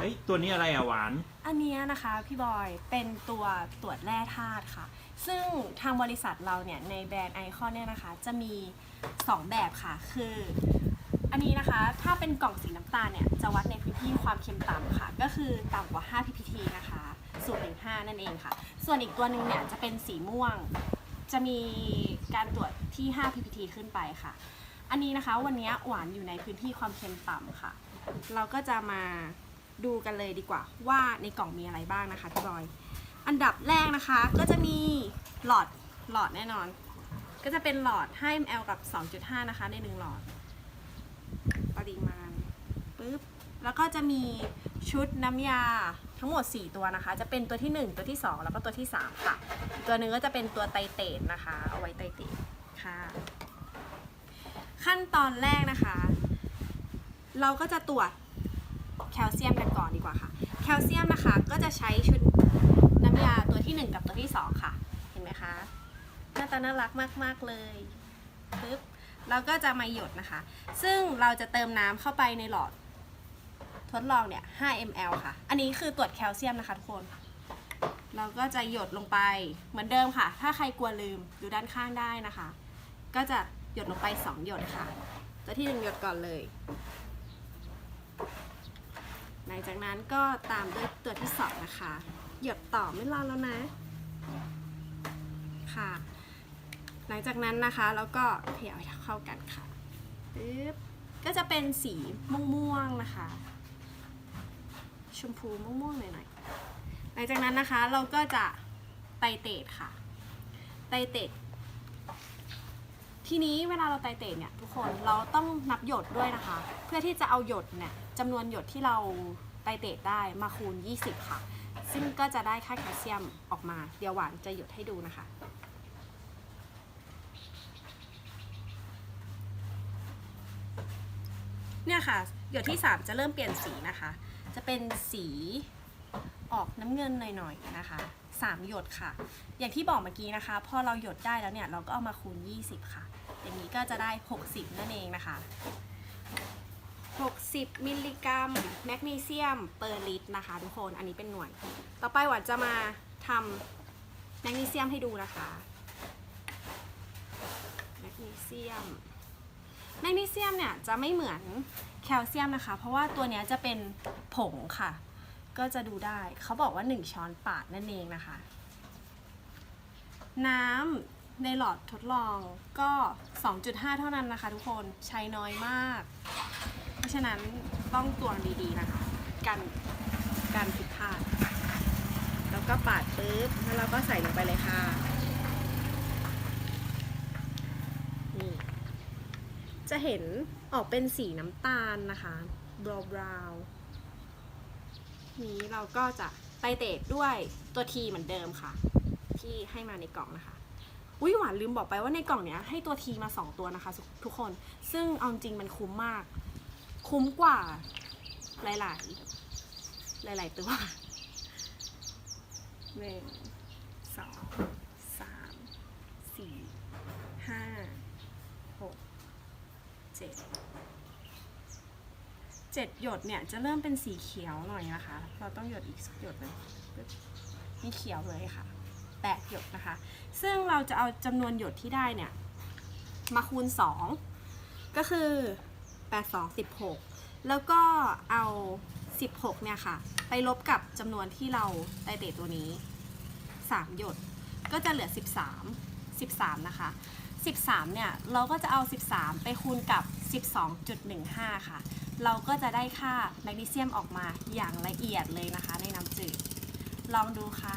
เอ้ยตัวนี้อะไรอะหวาน อันเนี้ยนะคะพี่บอยเป็นตัวตรวจแร่ธาตุค่ะ ซึ่งทางบริษัทเราเนี่ยในแบรนด์ไอคอนเนี่ยนะคะ จะมี 2 แบบค่ะ คือ อันนี้นะคะถ้าเป็นกล่องสีน้ำตาลเนี่ยจะวัดในพื้นที่ความเค็มต่ำค่ะ ก็คือต่ำกว่า 5 ppt นะคะ0.5นั่นเองค่ะ ส่วนอีกตัวหนึ่งเนี่ยจะเป็นสีม่วง จะมีการตรวจที่ 5 ppt ขึ้นไปค่ะ อันนี้นะคะวันนี้หวานอยู่ในพื้นที่ความเค็มต่ำค่ะ เราก็จะมา ดูกันเลยดีกว่าว่าในกล่องมีอะไรบ้างนะคะพี่บอย อันดับแรกนะคะก็จะมีหลอดหลอดแน่นอน ก็จะเป็นหลอด5 ml กับ 2.5 นะคะในหนึ่งหลอด ปริมาณปึ๊บแล้วก็จะมีชุดน้ำยาทั้งหมด 4 ตัวนะคะ จะเป็นตัวที่ 1 ตัวที่ 2 แล้วก็ตัวที่ 3 ค่ะ ตัวหนึ่งก็จะเป็นตัวไตเตดนะคะ เอาไว้ไตเตดค่ะ ขั้นตอนแรกนะคะ เราก็จะตรวจ แคลเซียมกันก่อนดีกว่าค่ะ แคลเซียมนะคะก็จะใช้ชุดน้ำยาตัวที่ 1 กับตัวที่ 2 ค่ะ เห็นไหมคะ หน้าตาน่ารักมาก ๆ เลยปึ๊บแล้วก็จะมาหยดนะคะ ซึ่งเราจะเติมน้ำเข้าไปในหลอด ทดลองเนี่ย 5 ml ค่ะ อันนี้คือตรวจแคลเซียมนะคะทุกคน เราก็จะหยดลงไปเหมือนเดิมค่ะ ถ้าใครกลัวลืมดูด้านข้างได้นะคะ ก็จะหยดลงไป 2 หยดค่ะ ตัวที่ 1 หยดก่อนเลย หลังจากนั้นก็ตามด้วยตัวที่2นะคะ หยดต่อไม่รอแล้วนะ ค่ะ หลังจากนั้นนะคะแล้วก็เขย่าให้เข้ากันค่ะปึ๊บก็จะเป็นสีม่วงๆนะคะ ชมพูม่วงๆหน่อยๆหลังจากนั้นนะคะเราก็จะไตเตดค่ะ ไตเตด ทีนี้เวลาเราไตเตดเนี่ยทุกคนเราต้องนับหยดด้วยนะคะ เพื่อที่จะเอาหยดเนี่ยจำนวนหยดที่เราไตเตดได้มาคูณ 20 ค่ะ ซึ่งก็จะได้ค่าแคลเซียมออกมา เดี๋ยวหวานจะหยดให้ดูนะคะเนี่ยค่ะหยดที่ 3 จะเริ่มเปลี่ยนสีนะคะ จะเป็นสีออกน้ำเงินหน่อยๆนะคะ 3 หยดค่ะ อย่างที่บอกเมื่อกี้นะคะ พอเราหยดได้แล้วเนี่ย เราก็เอามาคูณ 20 ค่ะ อย่างนี้ก็จะได้ 60 นั่นเองนะคะ 60 มิลลิกรัมแมกนีเซียมเปอร์ลิตรนะคะทุกคนอันนี้เป็นหน่วย ต่อไปหวานจะมาทำแมกนีเซียมให้ดูนะคะแมกนีเซียมแมกนีเซียมเนี่ยจะไม่เหมือนแคลเซียมนะคะ เพราะว่าตัวเนี้ยจะเป็นผงค่ะ ก็จะดูได้เขาบอกว่า 1 ช้อนปาดนั่นเองนะคะ น้ำ ในหลอดทดลองก็ 2.5 เท่านั้นนะคะทุกคนใช้น้อยมาก เพราะฉะนั้นต้องตวงดีๆนะคะ กันการผิดพลาด แล้วก็ปาดปุ๊บแล้วเราก็ใส่ลงไปเลยค่ะนี่จะเห็นออกเป็นสีน้ำตาลนะคะบราวบราวนี้เราก็จะไตเตดด้วยตัวทีเหมือนเดิมค่ะ ที่ให้มาในกล่องนะคะ อุ้ยหวานลืมบอกไปว่าในกล่องเนี้ยให้ตัวทีมา 2 ตัวนะคะ ทุกคน ซึ่งเอาจริงมันคุ้มมาก คุ้มกว่า หลาย ๆ หลาย ๆ ตัวหนึ่งสองสามสี่ห้าหกเจ็ดเจ็ดหยดเนี่ยจะเริ่มเป็นสีเขียวหน่อยนะคะ เราต้องหยดอีกสักหยดหนึ่งนี่เขียวเลยค่ะ แปดหยดนะคะ ซึ่งเราจะเอาจำนวนหยดที่ได้เนี่ย มาคูณ 2 ก็คือ 8 2 16 แล้วก็เอา 16 เนี่ยค่ะ ไปลบกับจำนวนที่เราไตรเตดตัวนี้ 3 หยด ก็จะเหลือ 13 13 นะคะ 13 เนี่ย เราก็จะเอา 13 ไปคูณกับ 12.15 ค่ะ เราก็จะได้ค่าแมกนีเซียมออกมาอย่างละเอียดเลยนะคะ ในน้ำจืด ลองดูค่ะ